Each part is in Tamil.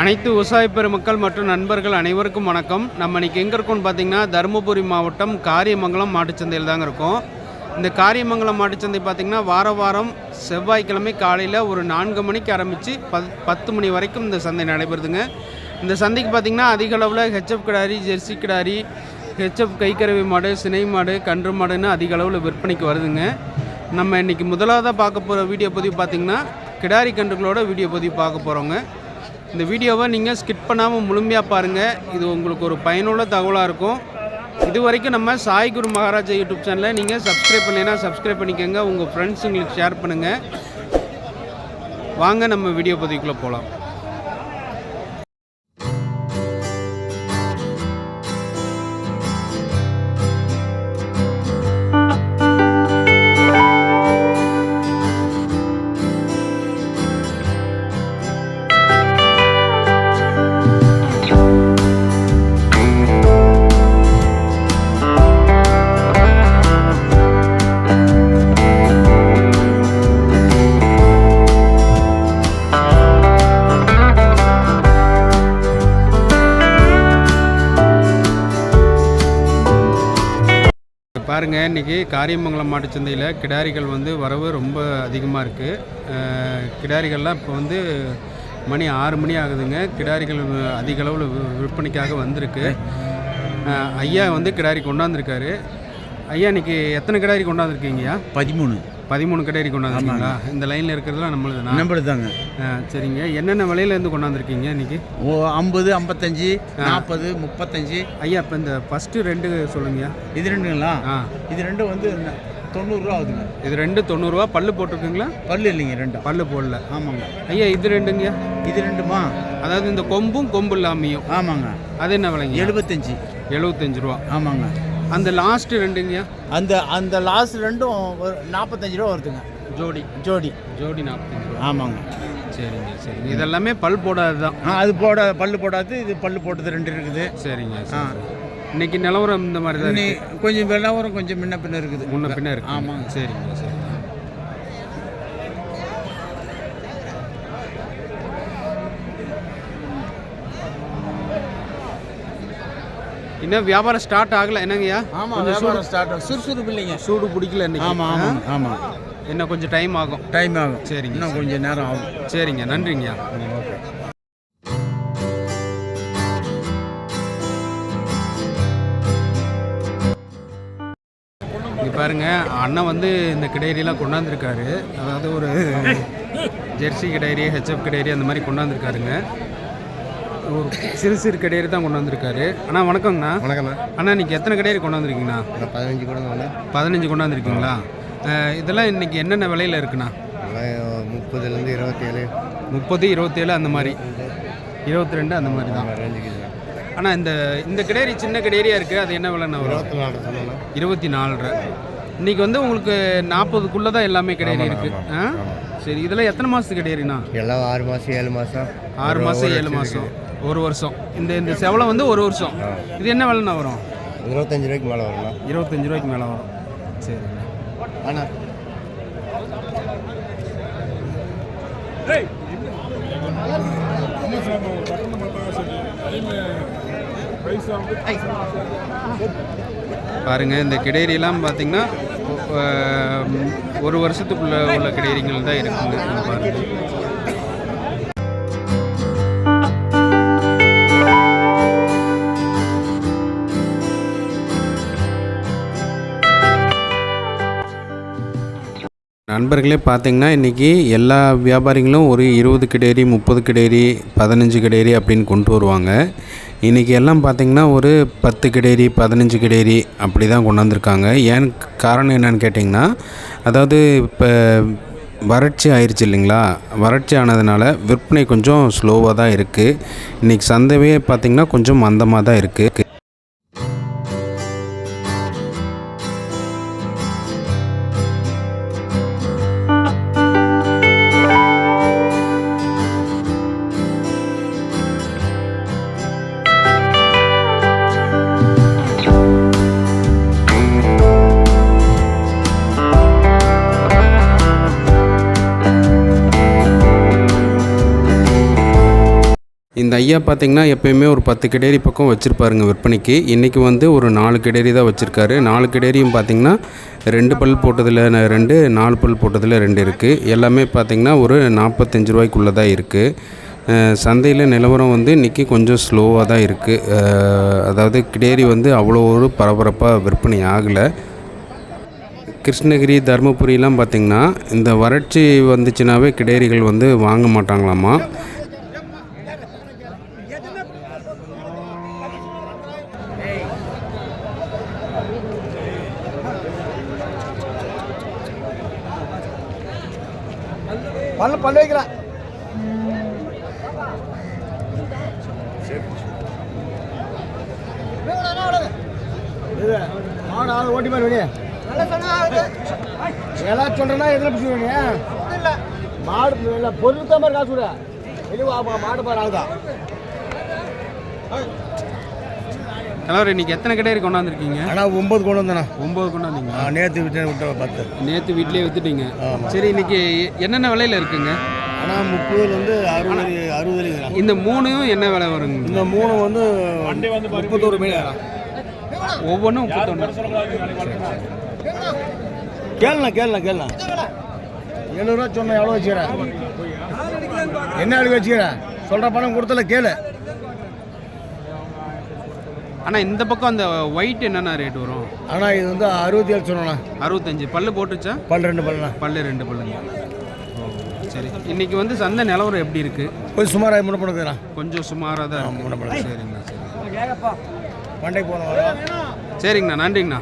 அனைத்து விவசாய பெருமக்கள் மற்றும் நண்பர்கள் அனைவருக்கும் வணக்கம். நம்ம இன்னைக்கு எங்கே இருக்கோம்னு பார்த்தீங்கன்னா தருமபுரி மாவட்டம் காரியமங்கலம் மாட்டுச்சந்தையில் தாங்க இருக்கோம். இந்த காரியமங்கலம் மாட்டுச்சந்தை பார்த்திங்கன்னா வார வாரம் செவ்வாய்க்கிழமை காலையில் ஒரு நான்கு மணிக்கு ஆரம்பித்து பத் பத்து மணி வரைக்கும் இந்த சந்தை நடைபெறுதுங்க. இந்த சந்தைக்கு பார்த்திங்கன்னா அதிக அளவில் ஹெச்எஃப் கிடாரி ஜெர்சி கிடாரி ஹெச்எஃப் கைக்கறவை மாடு சினை மாடு கன்று மாடுன்னு அதிக அளவில் விற்பனைக்கு வருதுங்க. நம்ம இன்றைக்கி முதலாவதாக பார்க்க போகிற வீடியோ பதிவு பார்த்திங்கன்னா கிடாரி கன்றுகளோட வீடியோ பதிவு பார்க்க போகிறோங்க இந்த வீடியோவை நீங்கள் ஸ்கிப் பண்ணாமல் முழுமையாக பாருங்கள் இது உங்களுக்கு ஒரு பயனுள்ள தகவலாக இருக்கும். இது வரைக்கும் நம்ம சாய் குரு மகாராஜா யூடியூப் சேனலை நீங்கள் சப்ஸ்கிரைப் பண்ணலைன்னா சப்ஸ்கிரைப் பண்ணிக்கோங்க. உங்கள் ஃப்ரெண்ட்ஸுங்களுக்கு ஷேர் பண்ணுங்கள் வாங்க நம்ம வீடியோ பதிவுக்குள்ளே போகலாம் பாருங்கள் இன்றைக்கி காரியமங்கலம் மாட்டு சந்தையில் கிடாரிகள் வந்து வரவு ரொம்ப அதிகமாக இருக்குது கிடாரிகள்லாம் இப்போ வந்து மணி ஆறு மணி ஆகுதுங்க. கிடாரிகள் அதிக அளவில் விற்பனைக்காக வந்திருக்கு. ஐயா வந்து கிடாரி கொண்டாந்துருக்காரு. ஐயா இன்னைக்கு எத்தனை கிடாரி கொண்டாந்துருக்கீங்கய்யா பதிமூணு. பதிமூணு கிடாரி கொண்டாந்துருக்கீங்களா? இந்த லைனில் இருக்கிறதுலாம் நம்மளுதுண்ணா நம்பர் தாங்க அஹ், சரிங்க. என்னென்ன விலையிலேருந்து கொண்டாந்துருக்கீங்க இன்னைக்கு? ஓ ஐம்பது ஐம்பத்தஞ்சு நாற்பது முப்பத்தஞ்சு. ஐயா இப்போ இந்த ஃபஸ்ட்டு ரெண்டு சொல்லுங்கய்யா இது ரெண்டுங்களா? ஆ. இது ரெண்டும் வந்து தொண்ணூறுரூவா ஆகுதுங்க. இது ரெண்டு தொண்ணூறுரூவா பல்லு போட்டிருக்குங்களா? பல்லு இல்லைங்க ரெண்டும். பல்லு போடல. ஆமாங்க. ஐயா இது ரெண்டுங்கய்யா இது ரெண்டுமா? அதாவது இந்த கொம்பும் கொம்பு இல்லாமையும். ஆமாங்க. அது என்ன விலைங்க எழுபத்தஞ்சு. எழுபத்தஞ்சு ரூபா. ஆமாங்க. அந்த லாஸ்ட் ரெண்டுங்கய்யா? அந்த அந்த லாஸ்ட் ரெண்டும் ஒரு நாற்பத்தஞ்சு ரூபா வருதுங்க. ஜோடி. ஜோடி. ஜோடி நாற்பத்தஞ்சு ரூபா. ஆமாங்க. சரிங்க சரிங்க. இதெல்லாமே பல் போடாது தான் அது போட பல்லு போடாது இது பல்லு போட்டது ரெண்டு இருக்குது. சரிங்க ஆ. சரி. இன்னைக்கு நிலவரம் இந்த மாதிரி தான். கொஞ்சம் விளவரம் கொஞ்சம் முன்ன பின்ன இருக்குது. முன்ன பின்ன இருக்கு ஆமாங்க. சரிங்க சரிங்க. இன்னும் வியாபாரம் ஸ்டார்ட் ஆகல. என்னங்கய்யா? ஆமாம் வியாபாரம் ஸ்டார்ட் ஆகும் சுறுசுறுப்பு இல்லைங்க சூடு பிடிக்கல இன்னைக்கு. ஆமாம் ஆமாம் ஆமாம் இன்னும் கொஞ்சம் டைம் ஆகும். டைம் ஆகும். சரிங்க, இன்னும் கொஞ்சம் நேரம் ஆகும். சரிங்க நன்றிங்கய்யா. இங்க பாருங்க அண்ணன் வந்து இந்த கிடேரியெல்லாம் கொண்டாந்துருக்காரு. அதாவது ஒரு ஜெர்சி கிடேரி ஹெச்எஃப் கிடேரி அந்த மாதிரி கொண்டாந்துருக்காருங்க. ஒரு சிறு சிறு கிடேரி தான் கொண்டாந்துருக்காரு அண்ணா வணக்கங்கண்ணா வணக்கண்ணா அண்ணா இன்னைக்கு எத்தனை கிடேரி கொண்டாந்துருக்கீங்கண்ணா நான் பதினஞ்சு கூட வந்தேன். பதினஞ்சு கொண்டாந்துருக்கீங்களா அஹ், இதெல்லாம் இன்னைக்கு என்னென்ன விலையில் இருக்குண்ணா? முப்பதுலேருந்து இருபத்தேழு. முப்பது இருபத்தேழு அந்த மாதிரி. இருபத்தி ரெண்டு அந்த மாதிரி தான். ஆனால் இந்த இந்த கிடேரி சின்ன கிடேரியாக இருக்குது அது என்ன விலைண்ணா வரும்? இருபத்தி நாலு இன்னைக்கு வந்து உங்களுக்கு நாற்பதுக்குள்ளே தான் எல்லாமே கிடேரி இருக்குது ஆ? சரி இதெல்லாம் எத்தனை மாதத்துக்கு கிடேரிண்ணா எல்லாம் ஆறு மாதம் ஏழு மாதம் ஆறு மாதம் ஏழு மாதம் ஒரு வருஷம். இந்த இந்த செவலை வந்து ஒரு வருஷம். இது என்ன விலைண்ணா வரும்? இருபத்தஞ்சு ரூபாய்க்கு மேலே வரலாம் இருபத்தஞ்சு ரூபாய்க்கு மேலே வரும். சரிண்ணா. அண்ணா. பாருங்க இந்த கிடேரியெல்லாம் பார்த்தீங்கன்னா ஒரு வருஷத்துக்குள்ள உள்ள கிடேரிகள் தான் இருக்குங்க. இங்க நண்பர்களே பார்த்தீங்கன்னா இன்றைக்கி எல்லா வியாபாரிகளும் ஒரு இருபது கிடேரி முப்பது கிடேரி பதினஞ்சு கிடேரி அப்படின்னு கொண்டு வருவாங்க. இன்றைக்கி எல்லாம் பார்த்திங்கன்னா ஒரு பத்து கிடேரி பதினஞ்சு கிடேரி அப்படி தான் கொண்டாந்துருக்காங்க. ஏன் காரணம் என்னன்னு கேட்டிங்கன்னா அதாவது இப்போ வறட்சி ஆயிடுச்சு இல்லைங்களா? வறட்சி ஆனதுனால விற்பனை கொஞ்சம் ஸ்லோவாக தான் இருக்குது இன்றைக்கி சந்தையே பார்த்திங்கன்னா கொஞ்சம் மந்தமாக தான் இருக்குது ஐயா பார்த்தீங்கன்னா எப்பயுமே ஒரு பத்து கிடேரி பக்கம் வச்சுருப்பாருங்க விற்பனைக்கு. இன்றைக்கி வந்து ஒரு நாலு கிடேரி தான் வச்சுருக்காரு. நாலு கிடேரியும் பார்த்தீங்கன்னா ரெண்டு பல் போட்டதில் ரெண்டு நாலு பல் போட்டதில் ரெண்டு இருக்குது எல்லாமே பார்த்திங்கன்னா ஒரு நாற்பத்தஞ்சு ரூபாய்க்குள்ளே தான் இருக்குது சந்தையில் நிலவரம் வந்து இன்றைக்கி கொஞ்சம் ஸ்லோவாக தான் இருக்குது அதாவது கிடேரி வந்து அவ்வளோ ஒரு பரபரப்பாக விற்பனை ஆகலை. கிருஷ்ணகிரி தருமபுரியெலாம் பார்த்திங்கன்னா இந்த வறட்சி வந்துச்சுனாவே கிடேரிகள் வந்து வாங்க மாட்டாங்களாமா? பண்ண பண்ண வைக்கிறேன் மாடு ஆள் ஓட்டி மாதிரி வெளியே. எல்லாம் சொல்கிறேன்னா எதில் பிடிச்சிருவீங்க மாடு இல்லை பொருள் தான் மாதிரி காசு விட வெளியே மாடு பாரு ஆகுதா தலைவர் இன்னைக்கு எத்தனை கிடேரி கொண்டாந்துருக்கீங்க? ஆனால் ஒம்பது கொண்டு வந்தேண்ணா. ஒம்பது கொண்டாந்தீங்க நேற்று விட்டு விட்ட பத்து. நேற்று வீட்லயே வித்துட்டீங்க. ஆமாம் சரி இன்னைக்கு என்னென்ன விலையில இருக்குங்க? ஆனால் முப்பதுலேருந்து அறுபது அறுபது இந்த மூணும் என்ன விலை வருங்க? இந்த மூணு வந்து முப்பத்தோரு மீன் ஒவ்வொன்றும் முப்பத்தொன்று கேளுண்ணா கேளுண்ணா கேளுண்ணா. எழுநூறுவா சொன்ன எவ்வளோ வச்சுக்கிறேன்? என்ன அடி வச்சுக்கிறேன்? சொல்கிற பணம் கொடுத்தல கேளு. ஆனால் இந்த பக்கம் அந்த ஒயிட் என்னென்ன ரேட் வரும்? ஆனால் இது வந்து அறுபத்தி ஏழு சொன்னோண்ணா அறுபத்தஞ்சு. பல்லு போட்டுச்சா? பன்னிரெண்டு பல்லுண்ணா. பல்லு ரெண்டு பல்லுங்க. ஓ, சரி. இன்னைக்கு வந்து சந்தை நிலவரம் எப்படி இருக்கு? கொஞ்சம் சுமாராக முன்ன கொஞ்சம் சுமாராக தான். முன்ன பண்ணு சரிங்கண்ணா சரி பண்டைக்கு போன வரோம். சரிங்கண்ணா நன்றிங்கண்ணா.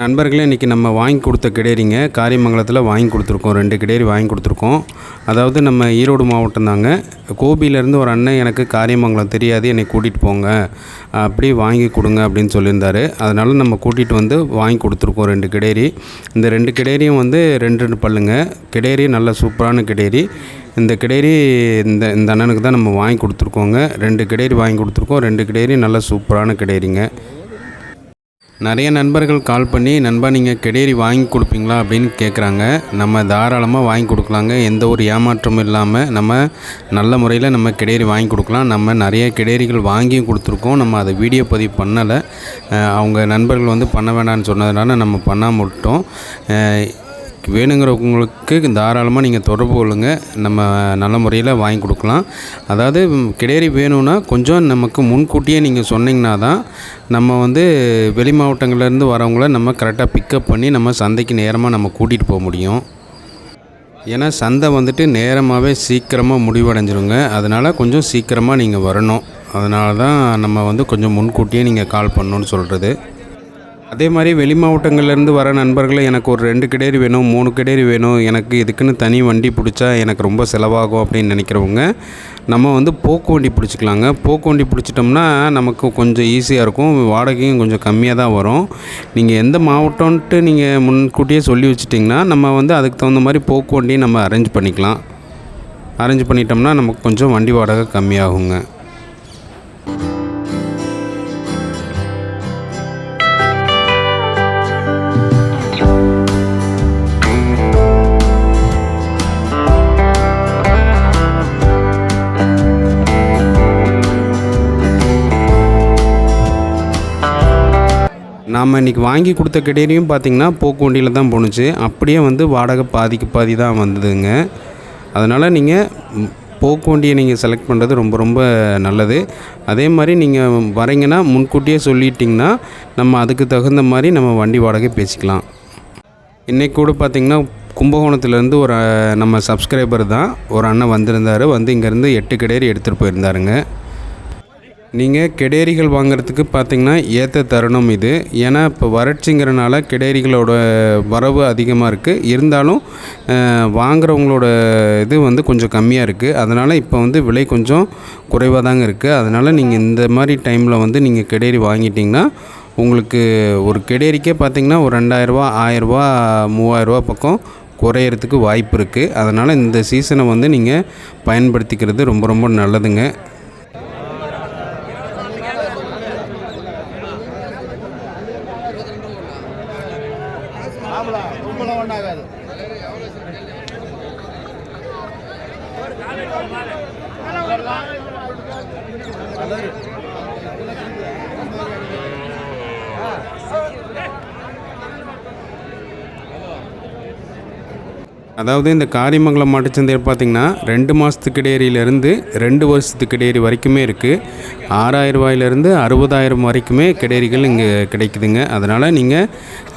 நண்பர்களே இன்றைக்கி நம்ம வாங்கி கொடுத்த கிடேரிங்க காரியமங்கலத்தில் வாங்கி கொடுத்துருக்கோம். ரெண்டு கிடேரி வாங்கி கொடுத்துருக்கோம். அதாவது நம்ம ஈரோடு மாவட்டம் தாங்க. கோபியிலேருந்து ஒரு அண்ணன் எனக்கு காரியமங்கலம் தெரியாது என்னை கூட்டிகிட்டு போங்க. அப்படி வாங்கி கொடுங்க அப்படின்னு சொல்லியிருந்தாரு. அதனால் நம்ம கூட்டிகிட்டு வந்து வாங்கி கொடுத்துருக்கோம் ரெண்டு கிடேரி. இந்த ரெண்டு கிடேரியும் வந்து ரெண்டு ரெண்டு பல்லுங்க. கிடேரி நல்ல சூப்பரான கிடேரி. இந்த கிடேரி இந்த இந்த அண்ணனுக்கு தான் நம்ம வாங்கி கொடுத்துருக்கோங்க. ரெண்டு கிடேரி வாங்கி கொடுத்துருக்கோம். ரெண்டு கிடேரி நல்ல சூப்பரான கிடேரிங்க. நிறைய நண்பர்கள் கால் பண்ணி நண்பா நீங்கள் கெடேரி வாங்கி கொடுப்பீங்களா? அப்படின்னு கேட்குறாங்க நம்ம தாராளமாக வாங்கி கொடுக்கலாங்க. எந்த ஒரு ஏமாற்றமும் இல்லாமல் நம்ம நல்ல முறையில் நம்ம கெடேரி வாங்கி கொடுக்கலாம். நம்ம நிறைய கெடேரிகள் வாங்கியும் கொடுத்துருக்கோம். நம்ம அதை வீடியோ பதிவு பண்ணலை. அவங்க நண்பர்கள் வந்து பண்ண வேண்டாம்னு சொன்னதுனால நம்ம பண்ணாமல் விட்டோம். வேணுங்கிறவங்களுக்கு தாராளமாக நீங்கள் தொடர்பு கொள்ளுங்கள் நம்ம நல்ல முறையில் வாங்கி கொடுக்கலாம். அதாவது கிடேரி வேணும்னா கொஞ்சம் நமக்கு முன்கூட்டியே நீங்கள் சொன்னீங்கன்னா தான் நம்ம வந்து வெளி மாவட்டங்கள்லேருந்து வரவங்கள நம்ம கரெக்டாக பிக்கப் பண்ணி நம்ம சந்தைக்கு நேரமாக நம்ம கூட்டிகிட்டு போக முடியும். ஏன்னா சந்தை வந்துட்டு நேரமாகவே சீக்கிரமாக முடிவடைஞ்சிருங்க. அதனால் கொஞ்சம் சீக்கிரமாக நீங்கள் வரணும். அதனால தான் நம்ம வந்து கொஞ்சம் முன்கூட்டியே நீங்கள் கால் பண்ணணும்னு சொல்கிறது. அதே மாதிரி வெளி மாவட்டங்கள்லேருந்து வர நண்பர்களை எனக்கு ஒரு ரெண்டு கிடேரி வேணும் மூணு கிடேரி வேணும் எனக்கு இதுக்குன்னு தனி வண்டி பிடிச்சா எனக்கு ரொம்ப செலவாகும் அப்படின்னு நினைக்கிறவங்க நம்ம வந்து போக்கு வண்டி பிடிச்சிக்கலாங்க. போக்கு வண்டி பிடிச்சிட்டோம்னா நமக்கு கொஞ்சம் ஈஸியாக இருக்கும். வாடகையும் கொஞ்சம் கம்மியாக தான் வரும். நீங்கள் எந்த மாவட்டம்ன்ட்டு நீங்கள் முன்கூட்டியே சொல்லி வச்சிட்டிங்கன்னா நம்ம வந்து அதுக்கு தகுந்த மாதிரி போக்கு வண்டியை நம்ம அரேஞ்ச் பண்ணிக்கலாம். அரேஞ்ச் பண்ணிட்டோம்னா நமக்கு கொஞ்சம் வண்டி வாடகை கம்மியாகுங்க. நாம் இன்றைக்கி வாங்கி கொடுத்த கிடையிலையும் பார்த்திங்கன்னா போக்கு வண்டியில் தான் போணுச்சு. அப்படியே வந்து வாடகை பாதிக்கு பாதி தான் வந்ததுங்க. அதனால் நீங்கள் போக்கு வண்டியை நீங்கள் செலக்ட் பண்ணுறது ரொம்ப ரொம்ப நல்லது. அதே மாதிரி நீங்கள் வரீங்கன்னா முன்கூட்டியே சொல்லிட்டிங்கன்னா நம்ம அதுக்கு தகுந்த மாதிரி நம்ம வண்டி வாடகை பேசிக்கலாம். இன்றைக்கி கூட பார்த்திங்கன்னா கும்பகோணத்துலேருந்து ஒரு நம்ம சப்ஸ்கிரைபர் தான் ஒரு அண்ணன் வந்திருந்தார். வந்து இங்கேருந்து எட்டு கிடேரி எடுத்துகிட்டு போயிருந்தாருங்க. நீங்கள் கெடேரிகள் வாங்குறதுக்கு பார்த்தீங்கன்னா ஏற்ற தருணம் இது. ஏன்னா இப்போ வறட்சிங்கிறனால கெடேரிகளோட வரவு அதிகமாக இருக்குது இருந்தாலும் வாங்குறவங்களோட இது வந்து கொஞ்சம் கம்மியாக இருக்குது அதனால் இப்போ வந்து விலை கொஞ்சம் குறைவாக தாங்க இருக்குது அதனால் நீங்கள் இந்த மாதிரி டைமில் வந்து நீங்கள் கெடேரி வாங்கிட்டிங்கன்னா உங்களுக்கு ஒரு கெடேரிக்கே பார்த்தீங்கன்னா ஒரு ரெண்டாயிரரூவா ஆயிரரூவா மூவாயிரரூவா பக்கம் குறையிறதுக்கு வாய்ப்பு இருக்குது அதனால் இந்த சீசனை வந்து நீங்கள் பயன்படுத்திக்கிறது ரொம்ப ரொம்ப நல்லதுங்க. ஆமலா ரொம்பலாம் ஒன்றாகாது அதாவது இந்த காரியமங்கலம் மாட்டுச்சந்தையில் பார்த்தீங்கன்னா ரெண்டு மாதத்து கிடேரியிலேருந்து ரெண்டு வருஷத்துக்கு கிடேரி வரைக்குமே இருக்குது ஆறாயிரம் ரூபாயிலேருந்து அறுபதாயிரம் வரைக்குமே கிடேரிகள் இங்கே கிடைக்குதுங்க. அதனால் நீங்கள்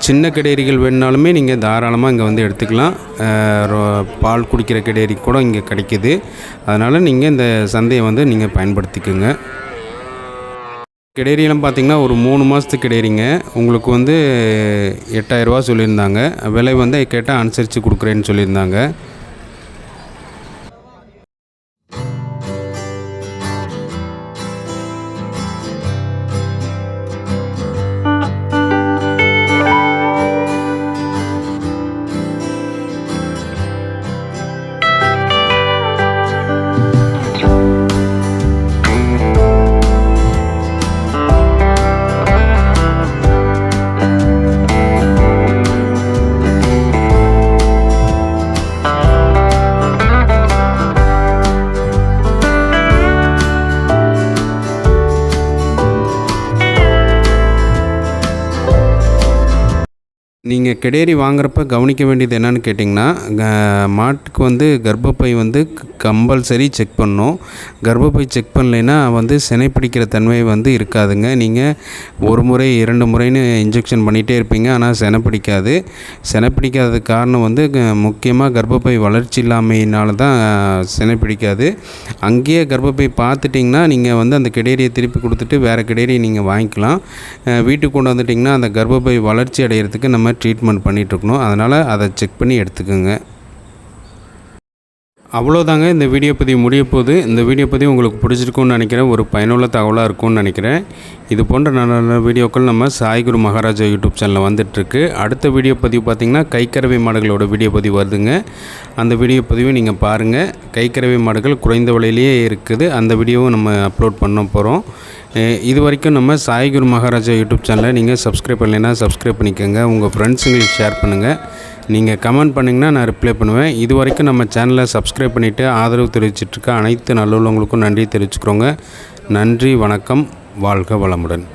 சின்ன கிடேரிகள் வேணுனாலுமே நீங்கள் தாராளமாக இங்கே வந்து எடுத்துக்கலாம். பால் குடிக்கிற கிடேரி கூட இங்கே கிடைக்குது. அதனால் நீங்கள் இந்த சந்தையை வந்து நீங்கள் பயன்படுத்திக்கோங்க. கிடேரியெல்லாம் பார்த்தீங்கன்னா ஒரு மூணு மாதத்துக்கு கிடேரிங்க. உங்களுக்கு வந்து எட்டாயிரரூவா சொல்லியிருந்தாங்க. விலை வந்து கேட்டால் அனுசரித்து கொடுக்குறேன்னு சொல்லியிருந்தாங்க. நீங்கள் கிடேரி வாங்குறப்ப கவனிக்க வேண்டியது என்னன்னு கேட்டிங்கன்னா மாட்டுக்கு வந்து கர்ப்பப்பை வந்து கம்பல்சரி செக் பண்ணணும். கர்ப்பப்பை செக் பண்ணலைன்னா வந்து சினை பிடிக்கிற தன்மை வந்து இருக்காதுங்க. நீங்கள் ஒரு முறை இரண்டு முறைன்னு இன்ஜெக்ஷன் பண்ணிகிட்டே இருப்பீங்க. ஆனால் சினை பிடிக்காது. சினை பிடிக்காத காரணம் வந்து முக்கியமாக கர்ப்பப்பை வளர்ச்சி இல்லாமையினால தான் சினை பிடிக்காது. அங்கேயே கர்ப்பப்பை பார்த்துட்டிங்கன்னா நீங்கள் வந்து அந்த கெடேரியை திருப்பி கொடுத்துட்டு வேறு கெடேரியை நீங்கள் வாங்கிக்கலாம். வீட்டுக்கு கொண்டு வந்துட்டிங்கன்னா அந்த கர்ப்பப்பை வளர்ச்சி அடைகிறதுக்கு நம்ம ட்ரீட்மெண்ட் பண்ணிகிட்ருக்கணும் அதனால் அதை செக் பண்ணி எடுத்துக்கோங்க. அவ்வளோதாங்க. இந்த வீடியோ பதிவு முடிய போது இந்த வீடியோ பதிவு உங்களுக்கு பிடிச்சிருக்கும்னு நினைக்கிறேன். ஒரு பயனுள்ள தகவலாக இருக்கும்னு நினைக்கிறேன். இது போன்ற நல்ல நல்ல வீடியோக்கள் நம்ம சாய்குரு மகாராஜா யூடியூப் சேனலில் வந்துட்டுருக்கு. அடுத்த வீடியோ பதிவு பார்த்திங்கன்னா கைக்கறவை மாடுகளோட வீடியோ பதிவு வருதுங்க. அந்த வீடியோ பதிவை நீங்கள் பாருங்கள் கைக்கரவை மாடுகள் குறைந்த விலையிலேயே இருக்குது. அந்த வீடியோவும் நம்ம அப்லோட் பண்ண போகிறோம் இது வரைக்கும் நம்ம சாய்குரு மகாராஜா யூடியூப் சேனலை நீங்கள் சப்ஸ்கிரைப் பண்ணலைன்னா சப்ஸ்கிரைப் பண்ணிக்கோங்க. உங்கள் ஃப்ரெண்ட்ஸுங்களுக்கு ஷேர் பண்ணுங்கள் நீங்கள் கமெண்ட் பண்ணிங்கன்னா நான் ரிப்ளை பண்ணுவேன். இது வரைக்கும் நம்ம சேனலை சப்ஸ்கிரைப் பண்ணிவிட்டு ஆதரவு தெரிவிச்சிட்ருக்க அனைத்து நல்லுள்ளவங்களுக்கும் நன்றி தெரிவிச்சுக்கிறோங்க. நன்றி வணக்கம். வாழ்க வளமுடன்.